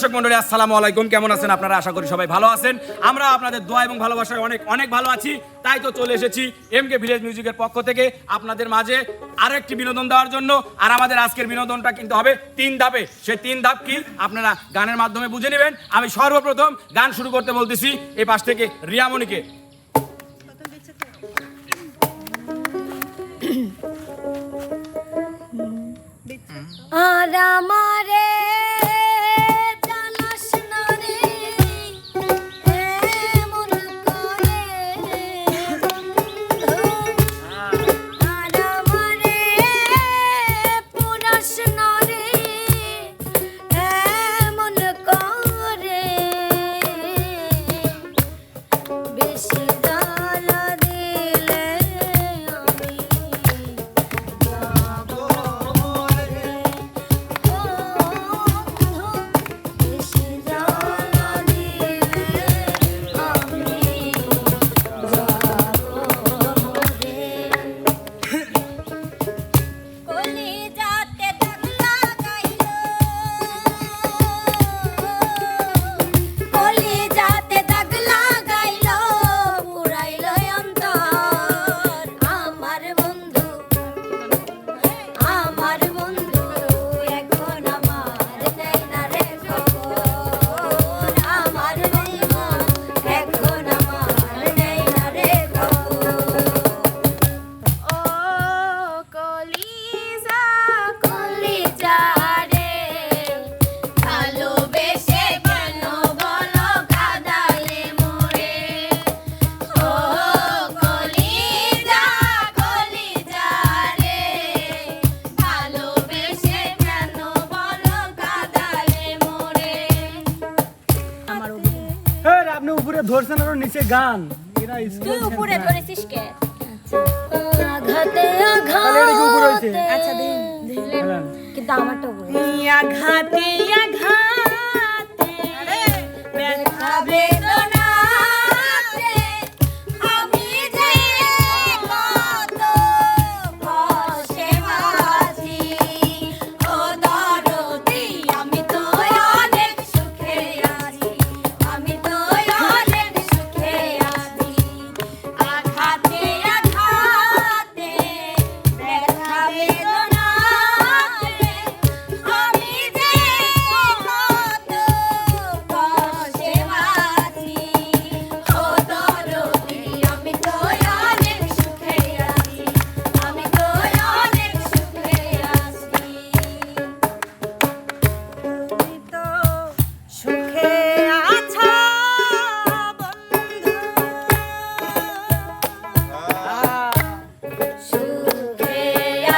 দর্শক মন্ডলী, আসসালামু আলাইকুম। কেমন আছেন আপনারা? আশা করি সবাই ভালো আছেন। আমরা আপনাদের দোয়া এবং ভালোবাসায় অনেক অনেক ভালো আছি। তাই তো চলে এসেছি এম কে ভিলেজ মিউজিকের পক্ষ থেকে আপনাদের মাঝে আরও একটি বিনোদন দেওয়ার জন্য। আর আমাদের আজকের বিনোদনটা কিন্তু হবে তিন ধাপে। সে তিন ধাপ কি? আপনারা গানের মাধ্যমে বুঝে নেবেন। আমি সর্বপ্রথম গান শুরু করতে বলতেছি। এই পাশ থেকে রিয়ামণিকে। আর Yes. ধরছেন আরও নিচে গান। এরা তুই হ্যাঁ। আমারটা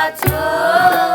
আছো?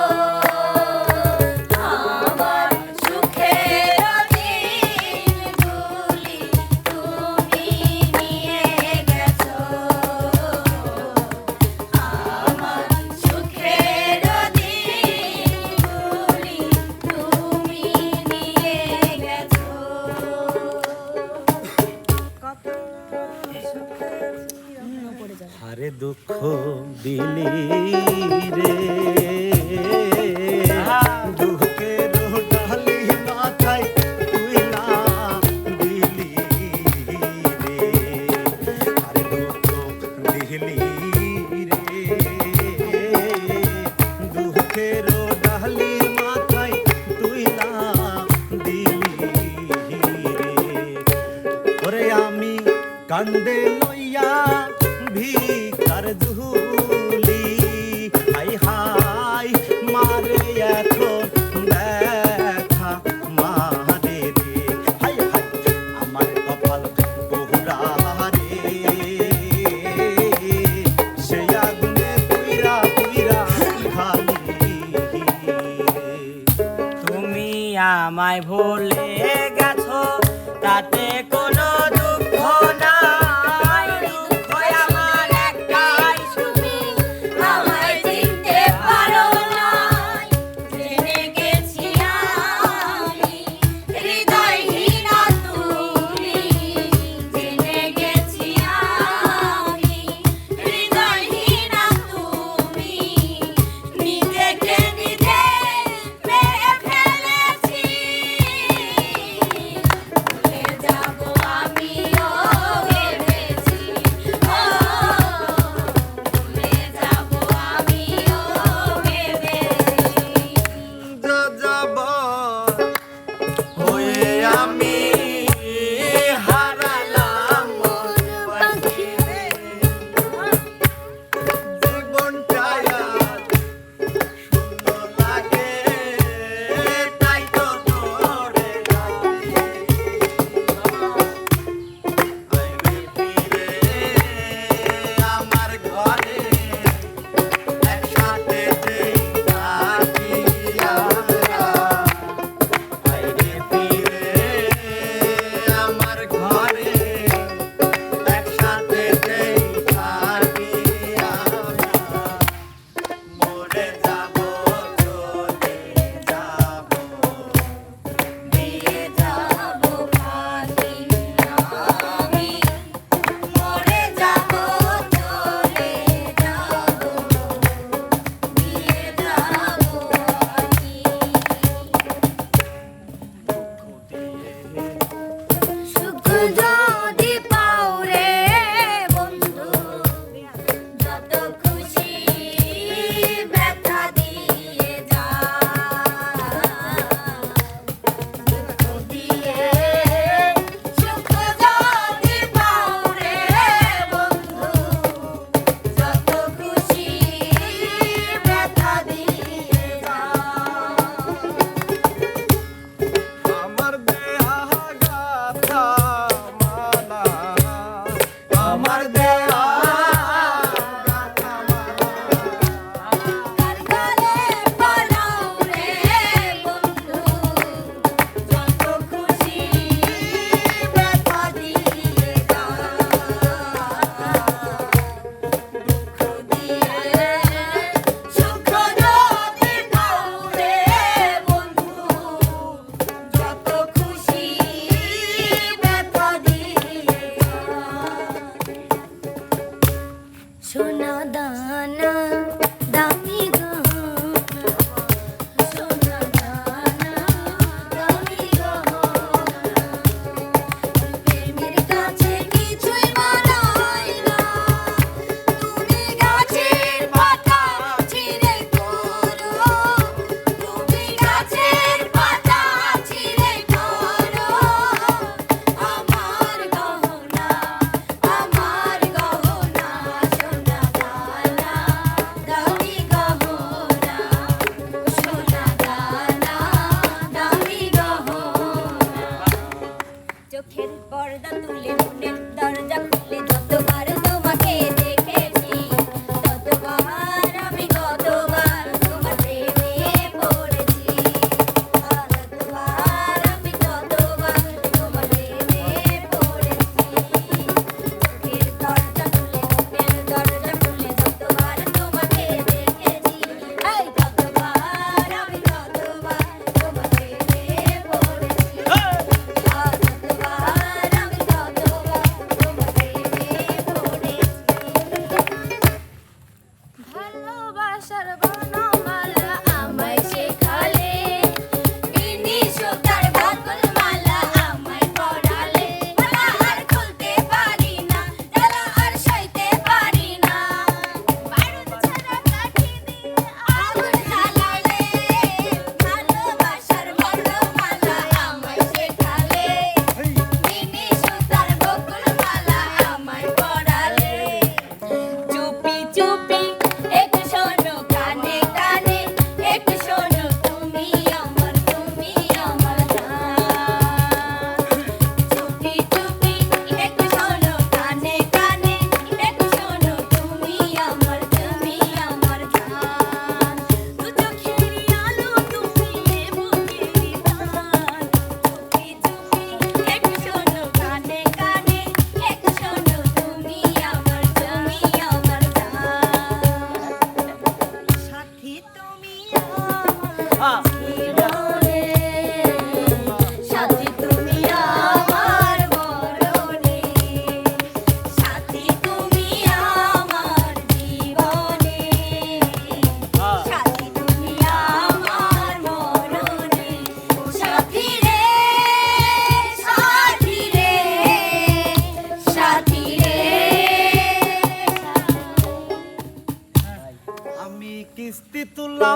আমায় ভোলে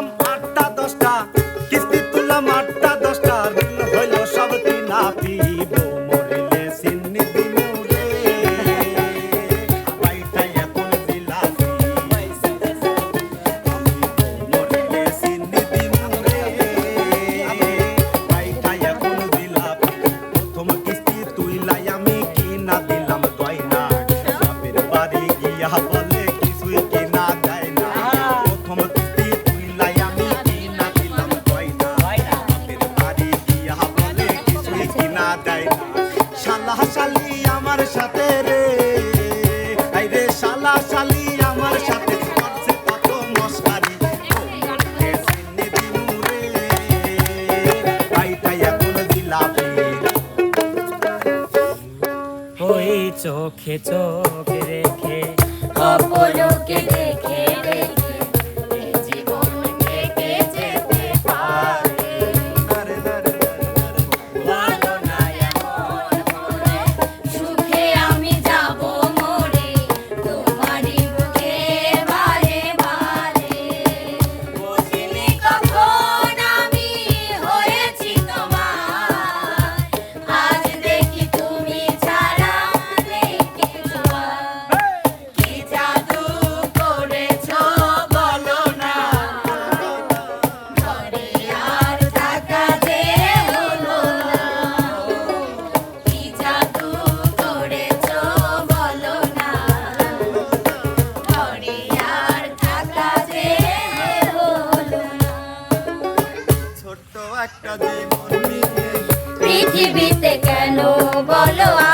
তুললাম আটটা দশটা কিস্তি তুললাম আটটা দশটা ঋণ হইল সব তিন আপি দেয় না। শালা শালি আমার সাথে রে। আই রে শালা শালি আমার সাথে করছে কত মশকারি চোখে চোখ একটা জীবন পৃথিবীতে কেন বলো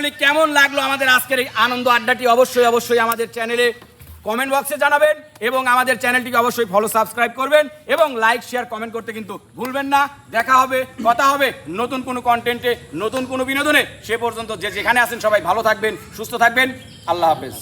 সুপ্রিয় কেমন লাগল আমাদের আজকের এই আনন্দ আড্ডাটি? অবশ্যই অবশ্যই আমাদের চ্যানেলে কমেন্ট বক্সে জানাবেন এবং আমাদের চ্যানেলটিকে অবশ্যই ফলো সাবস্ক্রাইব করবেন এবং লাইক শেয়ার কমেন্ট করতে কিন্তু ভুলবেন না। দেখা হবে, কথা হবে নতুন কোনো কন্টেন্টে নতুন কোনো বিনোদনে। সে পর্যন্ত যে যেখানে আছেন সবাই ভালো থাকবেন, সুস্থ থাকবেন। আল্লাহ হাফেজ।